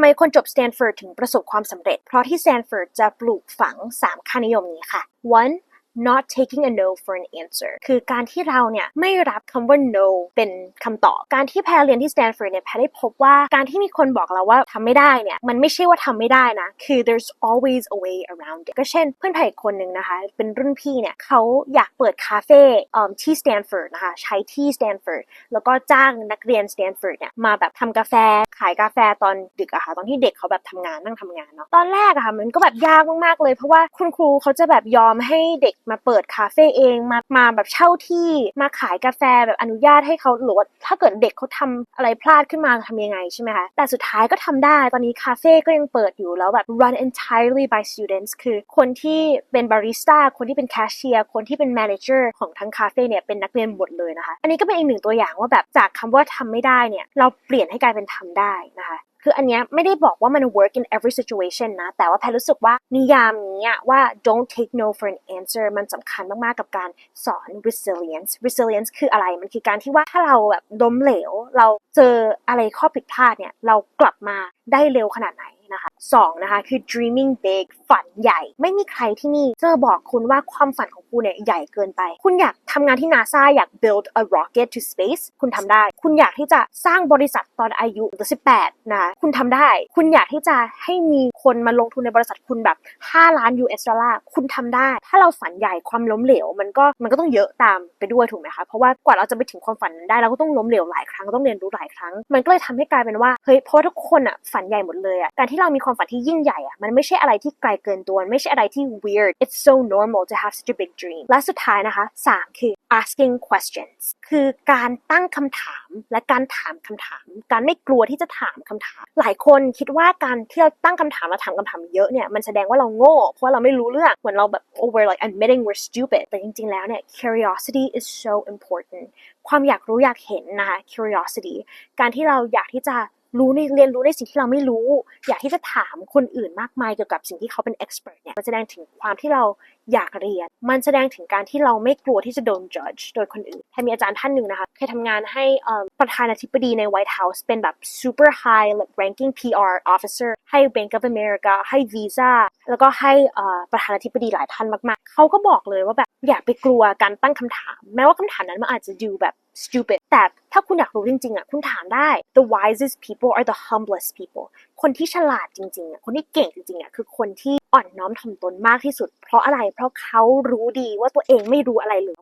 ำไมคนจบสแตนฟอร์ดถึงประสบความสำเร็จ เพราะที่สแตนฟอร์ดจะปลูกฝัง 3 ค่านิยมนี้ค่ะ one not taking a no for an answer คือการที่เราเนี่ยไม่รับคำว่า no เป็นคำตอบ การที่แพรเรียนที่สแตนฟอร์ดเนี่ยแพรได้พบว่าการที่มีคนบอกเราว่าทำไม่ได้เนี่ยมันไม่ใช่ว่าทำไม่ได้นะ คือ there's always a way around it ก็เช่นเพื่อนไผ่คนหนึ่งนะคะ เป็นรุ่นพี่เนี่ยเขาอยากเปิดคาเฟ่ที่สแตนฟอร์ดนะคะใช้ที่สแตนฟอร์ดแล้วก็จ้างนักเรียนสแตนฟอร์ดเนี่ยมาแบบทำกาแฟขายกาแฟตอนดึกอะค่ะตอนที่เด็กเขาแบบทำงานนั่งทำงานเนาะตอนแรกอะค่ะมันก็แบบยากมากๆเลย เพราะว่าคุณครูเขาจะแบบยอมให้เด็กมาเปิดคาเฟ่เองมามาแบบเช่าที่มาขายกาแฟแบบอนุญาตให้เขาหรือว่าถ้าเกิดเด็กเขาทำอะไรพลาดขึ้นมาทำยังไงใช่ไหมคะแต่สุดท้ายก็ทำได้ตอนนี้คาเฟ่ก็ยังเปิดอยู่แล้วแบบ run entirely by students คือคนที่เป็นบาริสต้าคนที่เป็นแคชเชียร์คนที่เป็น manager ของทั้งคาเฟ่เนี่ยเป็นนักเรียนหมดเลยนะคะ อันนี้ก็เป็นอีกหนึ่งตัวอย่างว่าแบบจากคำว่าทำไม่ได้เนี่ยเราเปลี่ยนให้กลายเป็นทำได้นะคะ คืออันเนี้ยไม่ได้บอกว่ามัน work in every situation นะ แต่ว่าแพรรู้สึกว่านิยามนี้ว่า don't take no for an answer มันสำคัญมาก ๆ กับการสอน resilience resilience คืออะไร มันคือการที่ว่าถ้าเราแบบล้มเหลว เราเจออะไรข้อผิดพลาดเนี่ย เรากลับมาได้เร็วขนาดไหน นะคะสองนะคะคือ dreaming big ฝันใหญ่ ไม่มีใครที่นี่จะบอกคุณว่าความฝันของคุณเนี่ยใหญ่เกินไป คุณอยากทำงานที่ NASA อยาก build a rocket to space คุณทำได้ คุณอยากที่จะสร้างบริษัทตอนอายุ18นะคะคุณทำได้ คุณอยากที่จะให้มีคนมาลงทุนในบริษัทคุณแบบ 5 ล้าน US ดอลลาร์คุณทำได้ ถ้าเราฝันใหญ่ความล้มเหลว มันก็มันก็ต้องเยอะตามไปด้วยถูกไหมคะเพราะว่ากว่าเราจะไปถึงความฝันนั้นได้เราก็ต้องล้มเหลวหลายครั้งต้องเรียนรู้หลายครั้ง มันก็เลยทำให้กลายเป็นว่าเฮ้ยเพราะทุกคนอะฝันใหญ่หมดเลยอะการที่เรามีความฝันที่ยิ่งใหญ่อะมันไม่ใช่อะไรที่ไกลเกินตัวไม่ใช่อะไรที่ weird it's so normal to have such a big dream และสุดท้ายนะคะสามคือ asking questions คือการตั้งคำถามและการถามคำถาม การไม่กลัวที่จะถามคำถาม หลายคนคิดว่าการที่เราตั้งคำถามและถามคำถามเยอะเนี่ยมันแสดงว่าเราโง่ เพราะาเราไม่รู้เรื่องเหมือนเราแบบ oh we're like admitting we're stupid แต่จริงๆแล้วเนี่ย curiosity is so important ความอยากรู้อยากเห็นนะคะ curiosity การที่เราอยากที่จะ รู้ในเรียนรู้ในสิ่งที่เราไม่รู้ อยากที่จะถามคนอื่นมากมายเกี่ยวกับสิ่งที่เขาเป็น expert เพรสเนี่ยมันแสดงถึงความที่เราอยากเรียน มันแสดงถึงการที่เราไม่กลัวที่จะโดน judge โดยคนอื่นแทมีอาจารย์ท่านหนึ่งนะคะเคยทำงานให้ประธานาธิบดีใน White House เป็นแบบ super high ranking PR officer ให้ Bank of America ให้ Visa แล้วก็ให้ประธานาธิบดีหลายท่านมาก ๆ เขาก็บอกเลยว่าแบบอย่าไปกลัวการตั้งคำถาม แม้ว่าคำถามนั้นมันอาจจะดูแบบ stupid แต่ถ้าคุณอยากรู้จริงๆอะคุณถามได้ the wisest people are the humblest people คนที่ฉลาดจริงๆอะคนที่เก่งจริงๆอะคือคนที่อ่อนน้อมถ่อมตนมากที่สุด เพราะอะไรเพราะเขารู้ดีว่าตัวเองไม่รู้อะไรเลย